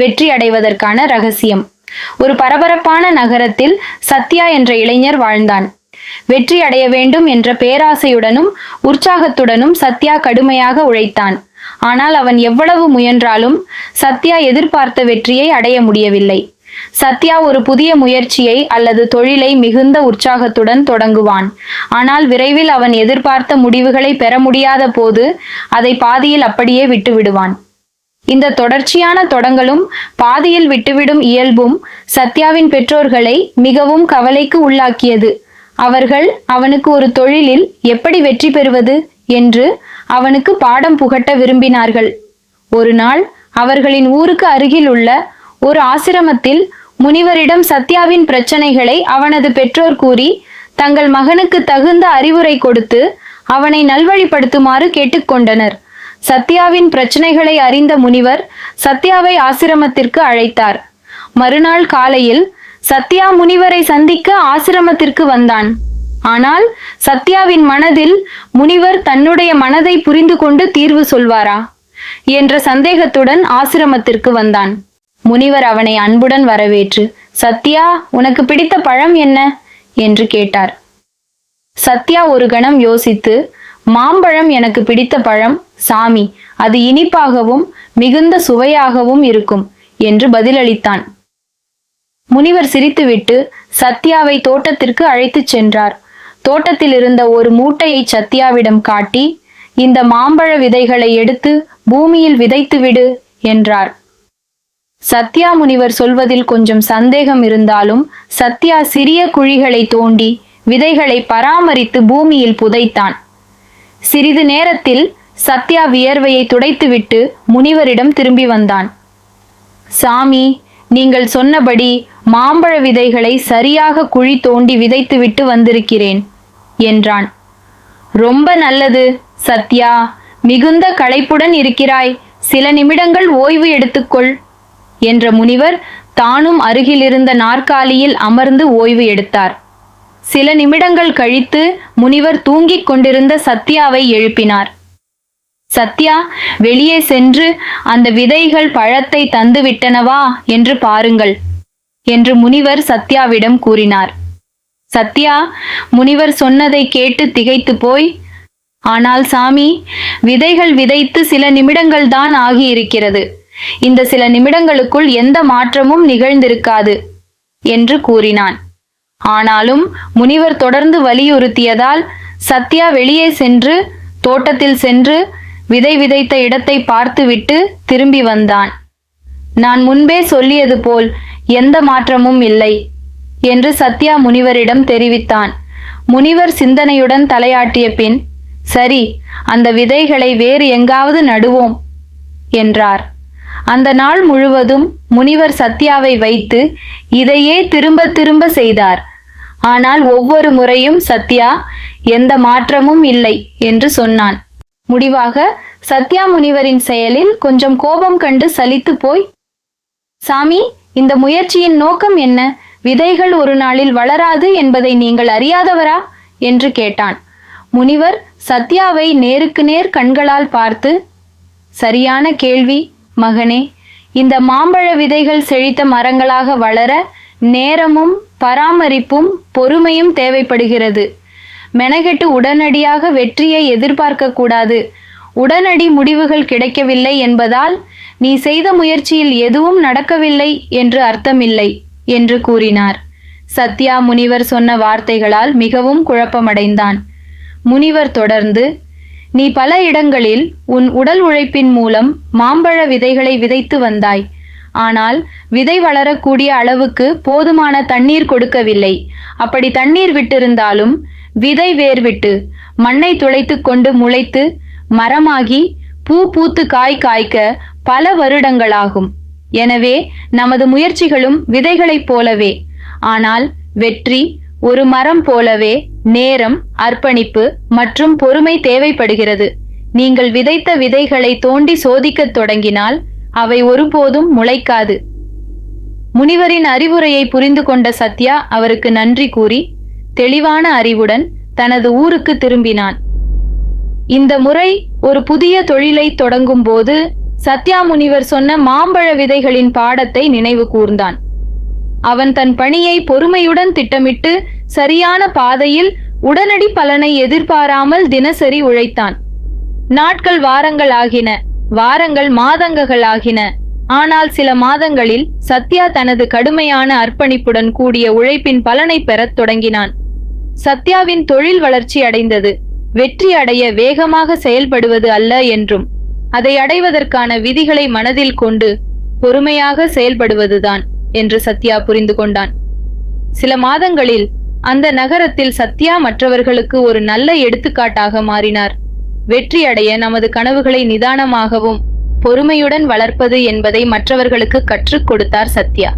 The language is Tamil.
வெற்றி அடைவதற்கான ரகசியம். ஒரு பரபரப்பான நகரத்தில் சத்யா என்ற இளைஞர் வாழ்ந்தான். வெற்றி அடைய வேண்டும் என்ற பேராசையுடனும் உற்சாகத்துடனும் சத்யா கடுமையாக உழைத்தான். ஆனால் அவன் எவ்வளவு முயன்றாலும் சத்யா எதிர்பார்த்த வெற்றியை அடைய முடியவில்லை. சத்யா ஒரு புதிய முயற்சியை அல்லது தொழிலை மிகுந்த உற்சாகத்துடன் தொடங்குவான். ஆனால் விரைவில் அவன் எதிர்பார்த்த முடிவுகளை பெற முடியாத போது அதை பாதியில் அப்படியே விட்டுவிடுவான். இந்த தொடர்ச்சியான தொடங்கலும் பாதியில் விட்டுவிடும் இயல்பும் சத்யாவின் பெற்றோர்களை மிகவும் கவலைக்கு உள்ளாக்கியது. அவர்கள் அவனுக்கு ஒரு தொழிலில் எப்படி வெற்றி பெறுவது என்று அவனுக்கு பாடம் புகட்ட விரும்பினார்கள். ஒரு நாள் அவர்களின் ஊருக்கு அருகில் உள்ள ஒரு ஆசிரமத்தில் முனிவரிடம் சத்யாவின் பிரச்சனைகளை அவனது பெற்றோர் கூறி தங்கள் மகனுக்கு தகுந்த அறிவுரை கொடுத்து அவனை நல்வழிப்படுத்துமாறு கேட்டுக்கொண்டனர். சத்யாவின் பிரச்சனைகளை அறிந்த முனிவர் சத்யாவை ஆசிரமத்திற்கு அழைத்தார். மறுநாள் காலையில் சத்யா முனிவரை சந்திக்க ஆசிரமத்திற்கு வந்தான். ஆனால் சத்யாவின் மனதில் முனிவர் தன்னுடைய மனதை புரிந்து கொண்டு தீர்வு சொல்வாரா? என்ற சந்தேகத்துடன் ஆசிரமத்திற்கு வந்தான். முனிவர் அவனை அன்புடன் வரவேற்று சத்யா உனக்கு பிடித்த பழம் என்ன? என்று கேட்டார். சத்யா ஒரு கணம் யோசித்து மாம்பழம் எனக்கு பிடித்த பழம் சாமி. அது இனிப்பாகவும் மிகுந்த சுவையாகவும் இருக்கும் என்று பதிலளித்தான். முனிவர் சிரித்துவிட்டு சத்யாவை தோட்டத்திற்கு அழைத்துச் சென்றார். தோட்டத்தில் இருந்த ஒரு மூட்டையை சத்யாவிடம் காட்டி இந்த மாம்பழ விதைகளை எடுத்து பூமியில் விதைத்துவிடு என்றார். சத்யா முனிவர் சொல்வதில் கொஞ்சம் சந்தேகம் இருந்தாலும் சத்யா சிறிய குழிகளை தோண்டி விதைகளை பராமரித்து பூமியில் புதைத்தான். சிறிது நேரத்தில் சத்யா வியர்வையை துடைத்துவிட்டு முனிவரிடம் திரும்பி வந்தான். சாமி நீங்கள் சொன்னபடி மாம்பழ விதைகளை சரியாக குழி தோண்டி விதைத்துவிட்டு வந்திருக்கிறேன் என்றான். ரொம்ப நல்லது சத்யா. மிகுந்த களைப்புடன் இருக்கிறாய். சில நிமிடங்கள் ஓய்வு எடுத்துக்கொள் என்ற முனிவர் தானும் அருகிலிருந்த நாற்காலியில் அமர்ந்து ஓய்வு எடுத்தார். சில நிமிடங்கள் கழித்து முனிவர் தூங்கிக் கொண்டிருந்த சத்யாவை எழுப்பினார். சத்யா வெளியே சென்று அந்த விதைகள் பழத்தை தந்து விட்டனவா? என்று பாருங்கள் என்று முனிவர் சத்யாவிடம் கூறினார். சத்யா முனிவர் சொன்னதை கேட்டு திகைத்து போய் ஆனால் சாமி விதைகள் விதைத்து சில நிமிடங்கள் தான் ஆகியிருக்கிறது. இந்த சில நிமிடங்களுக்குள் எந்த மாற்றமும் நிகழ்ந்திருக்காது என்று கூறினான். ஆனாலும் முனிவர் தொடர்ந்து வலியுறுத்தியதால் சத்யா வெளியே சென்று தோட்டத்தில் சென்று விதை விதைத்த இடத்தை பார்த்துவிட்டு திரும்பி வந்தான். நான் முன்பே சொல்லியது போல் எந்த மாற்றமும் இல்லை என்று சத்யா முனிவரிடம் தெரிவித்தான். முனிவர் சிந்தனையுடன் தலையாட்டிய பின் சரி அந்த விதைகளை வேறு எங்காவது நடுவோம் என்றார். அந்த நாள் முழுவதும் முனிவர் சத்யாவை வைத்து இதையே திரும்ப திரும்ப செய்தார். ஆனால் ஒவ்வொரு முறையும் சத்யா எந்த மாற்றமும் இல்லை என்று சொன்னான். முடிவாக சத்யா முனிவரின் செயலில் கொஞ்சம் கோபம் கண்டு சலித்து போய் சாமி இந்த முயற்சியின் நோக்கம் என்ன? விதைகள் ஒரு நாளில் வளராது என்பதை நீங்கள் அறியாதவரா? என்று கேட்டான். முனிவர் சத்யாவை நேருக்கு நேர் கண்களால் பார்த்து சரியான கேள்வி. மகனே இந்த மாம்பழ விதைகள் செழித்த மரங்களாக வளர நேரமும் பராமரிப்பும் பொறுமையும் தேவைப்படுகிறது. மெனகெட்டு உடனடியாக வெற்றியை எதிர்பார்க்க கூடாது. உடனடி முடிவுகள் கிடைக்கவில்லை என்பதால் நீ செய்த முயற்சியில் எதுவும் நடக்கவில்லை என்று அர்த்தமில்லை என்று கூறினார். சத்யா முனிவர் சொன்ன வார்த்தைகளால் மிகவும் குழப்பமடைந்தான். முனிவர் தொடர்ந்து நீ பல இடங்களில் உன் உடல் உழைப்பின் மூலம் மாம்பழ விதைகளை விதைத்து வந்தாய். ஆனால் விதை வளரக்கூடிய அளவுக்கு போதுமான தண்ணீர் கொடுக்கவில்லை. அப்படி தண்ணீர் விட்டிருந்தாலும் விதை வேர் விட்டு மண்ணை துளைத்து கொண்டு முளைத்து மரமாகி பூ பூத்து காய் காய்க்க பல வருடங்களாகும். எனவே நமது முயற்சிகளும் விதைகளைப் போலவே. ஆனால் வெற்றி ஒரு மரம் போலவே நேரம் அர்ப்பணிப்பு மற்றும் பொறுமை தேவைப்படுகிறது. நீங்கள் விதைத்த விதைகளை தோண்டி சோதிக்கத் தொடங்கினால் அவை ஒருபோதும் முளைக்காது. முனிவரின் அறிவுரையை புரிந்து கொண்ட சத்யா அவருக்கு நன்றி கூறி தெளிவான அறிவுடன் தனது ஊருக்கு திரும்பினான். இந்த முறை ஒரு புதிய தொழிலை தொடங்கும் போது சத்யா முனிவர் சொன்ன மாம்பழ விதைகளின் பாடத்தை நினைவு கூர்ந்தான். அவன் தன் பணியை பொறுமையுடன் திட்டமிட்டு சரியான பாதையில் உடனடி பலனை எதிர்பாராமல் தினசரி உழைத்தான். நாட்கள் வாரங்கள் ஆகின வாரங்கள் மாதங்கள் ஆகின. ஆனால் சில மாதங்களில் சத்யா தனது கடுமையான அர்ப்பணிப்புடன் கூடிய உழைப்பின் பலனை பெறத் தொடங்கினான். சத்யாவின் தொழில் வளர்ச்சி அடைந்தது. வெற்றி அடைய வேகமாக செயல்படுவது அல்ல என்றும் அதை அடைவதற்கான விதிகளை மனதில் கொண்டு பொறுமையாக செயல்படுவதுதான். என்று சத்யா புரிந்து கொண்டான். சில மாதங்களில் அந்த நகரத்தில் சத்யா மற்றவர்களுக்கு ஒரு நல்ல எடுத்துக்காட்டாக மாறினார். வெற்றி அடைய நமது கனவுகளை நிதானமாகவும் பொறுமையுடன் வளர்ப்பது என்பதை மற்றவர்களுக்கு கற்றுக் கொடுத்தார் சத்யா.